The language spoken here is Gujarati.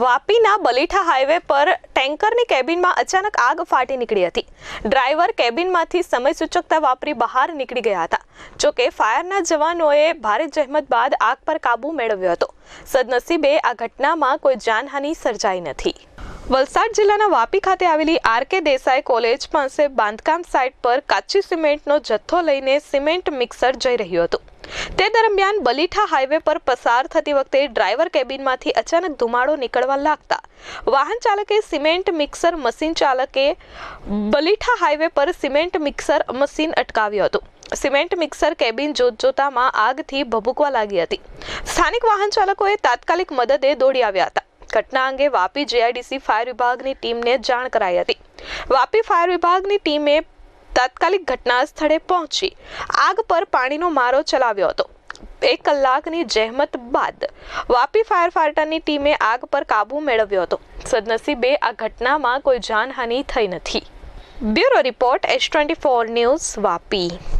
વાપીના બલીઠા હાઈવે પર ટેન્કરની કેબિનમાં અચાનક આગ ફાટી નીકળી હતી. ડ્રાઈવર કેબિનમાંથી સમય સૂચકતા વાપરી બહાર નીકળી ગયા હતા. જોકે ફાયરના જવાનોએ ભારે જહેમત બાદ આગ પર કાબૂ મેળવ્યો હતો. સદનસીબે આ ઘટનામાં કોઈ જાનહાનિ સર્જાઈ નથી. વલસાડ જિલ્લાના વાપી ખાતે આવેલી આર કે દેસાઈ કોલેજ પાસે બાંધકામ સાઇટ પર કાચી સિમેન્ટનો જથ્થો લઈને સિમેન્ટ મિક્સર જઈ રહ્યું હતું. તે દરમિયાન બલીઠા હાઈવે પર પસાર થતી વખતે ડ્રાઈવર કેબિનમાંથી અચાનક ધુમાડો નીકળવા લાગતા વાહન ચાલકે સિમેન્ટ મિક્સર મશીન ચાલકે બલીઠા હાઈવે પર સિમેન્ટ મિક્સર મશીન અટકાવ્યું હતું. સિમેન્ટ મિક્સર કેબિન જોત જોતામાં આગથી ભભૂકવા લાગી હતી. સ્થાનિક વાહન ચાલકોએ તાત્કાલિક મદદે દોડી આવ્યા હતા. ઘટના અંગે વાપી જીઆઈડીસી ફાયર વિભાગની ટીમને જાણ કરાઈ હતી. વાપી ફાયર વિભાગની ટીમે તાત્કાલિક ઘટના સ્થળે પહોંચી આગ પર પાણીનો મારો ચલાવ્યો હતો. એક કલાકની જહેમત બાદ વાપી ફાયર ફાઈટરની ટીમે આગ પર કાબુ મેળવ્યો હતો. સદનસીબે આ ઘટનામાં કોઈ જાનહાનિ થઈ નથી. Bureau report S twenty four news Vapi.